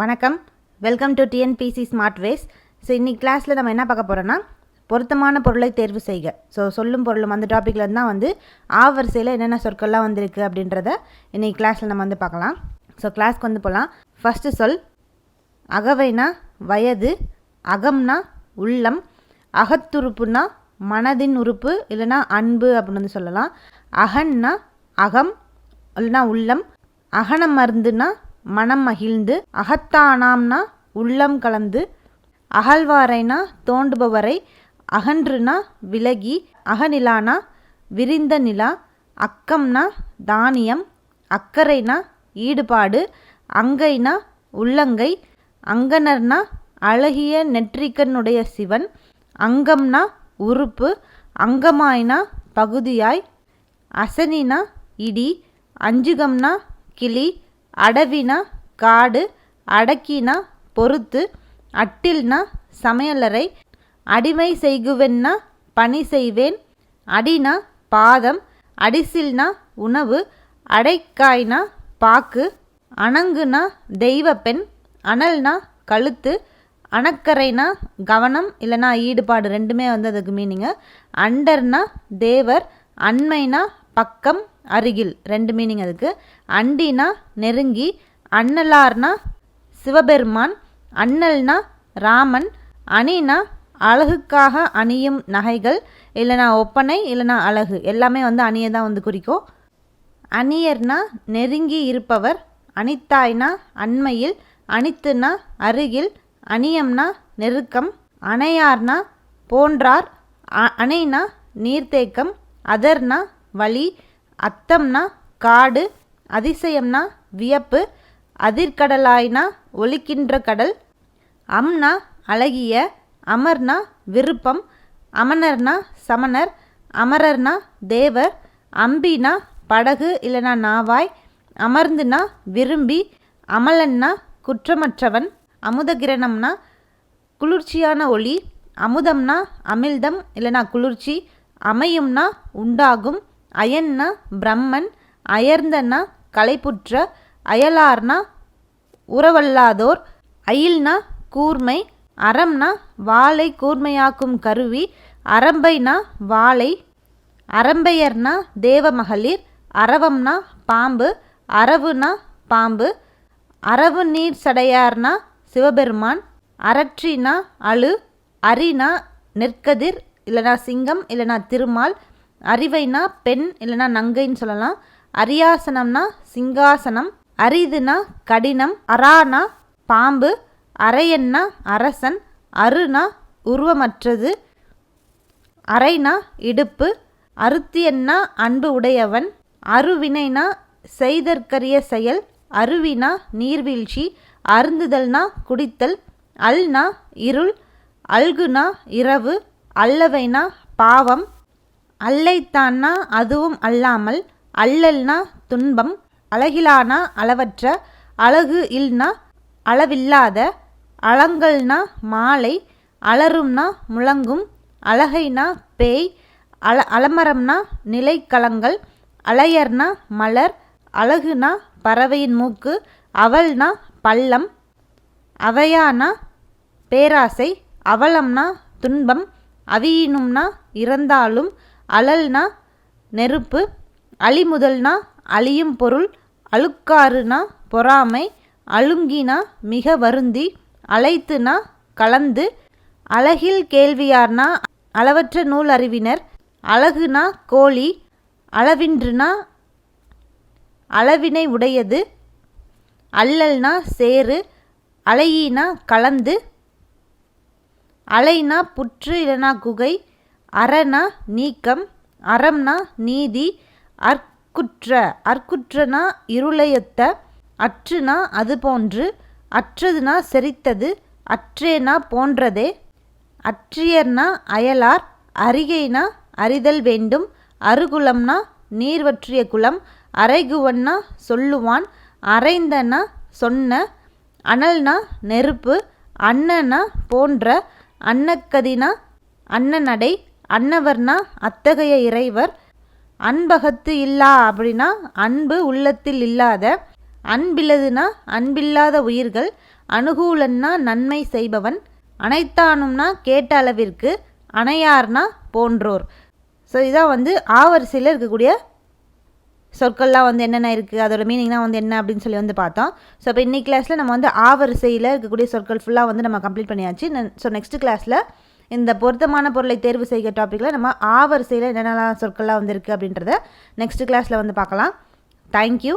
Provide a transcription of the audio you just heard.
வணக்கம். Welcome to TNPSC smart ways so இன்னைக்கு கிளாஸில் நம்ம என்ன பார்க்க போகிறோன்னா பொருத்தமான பொருளை தேர்வு செய்க. ஸோ சொல்லும் பொருளும் அந்த டாப்பிக்கில் தான் வந்து ஆ வரிசையில் என்னென்ன சொற்கள்லாம் வந்திருக்கு அப்படின்றத இன்னைக்கு கிளாஸில் நம்ம வந்து பார்க்கலாம். ஸோ கிளாஸ்க்கு வந்து போகலாம் ஃபஸ்ட்டு சொல் அகவைனா வயது அகம்னா உள்ளம் அகத்துறுப்புனா மனதின் உறுப்பு இல்லைன்னா அன்பு அப்படின்னு வந்து சொல்லலாம். அகன்னா அகம் இல்லைன்னா உள்ளம் அகன மருந்துனா மனம் மகிழ்ந்து அகத்தானாம்னா உள்ளம் கலந்து அகழ்வாரைனா தோண்டுபவரை அகன்றுனா விலகி அகநிலானா விரிந்த நிலா அக்கம்னா தானியம் அக்கறைனா ஈடுபாடு அங்கைனா உள்ளங்கை அங்கனர்னா அழகிய நெற்றிக்கனுடைய சிவன் அங்கம்னா உறுப்பு அங்கமாய்னா பகுதியாய் அசனினா இடி அஞ்சுகம்னா கிளி அடவினா காடு அடக்கினா பொறுத்து அட்டில்னா சமையலறை அடிமை செய்குவென்னா பணி செய்வேன் அடினா பாதம் அடிசில்னா உணவு அடைக்காய்னா பாக்கு அணங்குனா தெய்வப்பெண் அனல்னா கழுத்து அணக்கரைனா கவனம் இல்லைனா ஈடுபாடு ரெண்டுமே வந்து அதுக்கு மீனிங்கு அண்டர்னா தேவர் அண்மைனா பக்கம் அருகில் ரெண்டு மீனிங் அதுக்கு. அண்டினா நெருங்கி அண்ணலார்னா சிவபெருமான் அண்ணல்னா ராமன் அணினா அழகுக்காக அணியும் நகைகள் இல்லைனா ஒப்பனை இல்லைனா அழகு. எல்லாமே வந்து அணியை தான் வந்து குறிக்கும். அணியர்னா நெருங்கி இருப்பவர் அணித்தாய்னா அண்மையில் அணித்துனா அருகில் அணியம்னா நெருக்கம் அணையார்னா போன்றார் அ- அணைனா நீர்த்தேக்கம் அதர்னா வழி அத்தம்னா காடு அதிசயம்னா வியப்பு அதிர்கடலாய்னா ஒலிக்கின்ற கடல் அம்னா அழகிய அமர்னா விருப்பம் அமனர்னா சமணர் அமரர்னா தேவர் அம்பினா படகு இல்லைனா நாவாய் அமர்ந்துனா விரும்பி அமலன்னா குற்றமற்றவன் அமுதகிரணம்னா குளிர்ச்சியான ஒளி அமுதம்னா அமிழ்தம் இல்லைனா குளிர்ச்சி அமையும்னா உண்டாகும் அயன்னா பிரம்மன் அயர்ந்தன்னா களைப்புற்ற அயலார்னா உறவல்லாதோர் அயில்னா கூர்மை அறம்னா வாளை கூர்மையாக்கும் கருவி அரம்பைனா வாளை அரம்பையர்னா தேவமகளிர் அரவம்னா பாம்பு அரவுனா பாம்பு அரவு நீர் சடையார்னா சிவபெருமான் அரற்றினா அழு அரினா நெற்கதிர் இல்லைனா சிங்கம் இல்லைனா திருமால் அறிவைனா பெண் இல்லைனா நங்கைன்னு சொல்லலாம். அரியாசனம்னா சிங்காசனம். அரிதுனா கடினம். அரானா பாம்பு. அரையன்னா அரசன். அருனா உருவமற்றது. அரைனா இடுப்பு. அருத்தியன்னா அன்பு உடையவன். அருவினைனா செய்தற்கரிய செயல். அருவினா நீர்வீழ்ச்சி. அருந்துதல்னா குடித்தல். அல்னா இருள். அல்குனா இரவு. அல்லவைனா பாவம். அல்லைத்தான்னா அதுவும் அல்லாமல் அல்லல்னா துன்பம் அழகிலானா அளவற்ற அழகு இல்னா அளவில்லாத அலங்கல்னா மாலை அலரும்னா முழங்கும் அழகைனா பேய் அல அலமரம்னா நிலைக்கலங்கள் அலையர்னா மலர் அழகுனா பறவையின் மூக்கு அவல்னா பள்ளம் அவையானா பேராசை அவலம்னா துன்பம் அவியினும்னா இறந்தாலும் அழல்னா நெருப்பு அழிமுதல்னா அழியும் பொருள் அழுக்காறுனா பொறாமை அழுங்கினா மிக வருந்தி அழைத்துனா கலந்து அழகில் கேள்வியார்னா அளவற்ற நூல் அறிவினர் அழகுனா கோழி அளவின்றுனா அளவினை உடையது அல்லல்னா சேறு அலையினா கலந்து அலைனா புற்று இல்லைனா குகை அறனா நீக்கம் அறம்னா நீதி அற்குற்ற அற்குற்றனா இருளையொத்த அற்றுனா அது போன்று அற்றதுனா செரித்தது அற்றேனா போன்றதே. அற்றியர்னா அயலார் அரிகைனா அறிதல் வேண்டும் அருகுலம்னா நீர்வற்றிய குலம் குளம் அரைகுவன்னா சொல்லுவான் அரைந்தனா சொன்ன அனல்னா நெருப்பு அன்னனா போன்ற அன்னக்கதினா அன்னநடை அன்னவர்னா அத்தகைய இறைவர். அன்பகத்து இல்லா அப்படின்னா அன்பு உள்ளத்தில் இல்லாத. அன்பில்லதுனா அன்பில்லாத உயிர்கள். அனுகூலன்னா நன்மை செய்பவன். அனைத்தானும்னா கேட்ட அளவிற்கு அணையார்னா போன்றோர். ஸோ இதான் வந்து ஆவரிசையில் இருக்கக்கூடிய சொற்கள்லாம் வந்து என்னென்ன இருக்குது அதோட மீனிங்லாம் வந்து என்ன அப்படின்னு சொல்லி வந்து பார்த்தோம். ஸோ இப்போ இன்னைக்கு கிளாஸில் நம்ம வந்து ஆவரிசையில் இருக்கக்கூடிய சொற்கள் ஃபுல்லாக வந்து நம்ம கம்ப்ளீட் பண்ணியாச்சு. ஸோ நெக்ஸ்ட் கிளாஸில் இந்த பொருத்தமான பொருளை தேர்வு செய்கிற டாப்பிக்கில் நம்ம ஆவரிசையில் என்னென்னலாம் சொற்கள்லாம் வந்திருக்கு அப்படின்றத நெக்ஸ்ட் கிளாஸில் வந்து பார்க்கலாம். தேங்க்யூ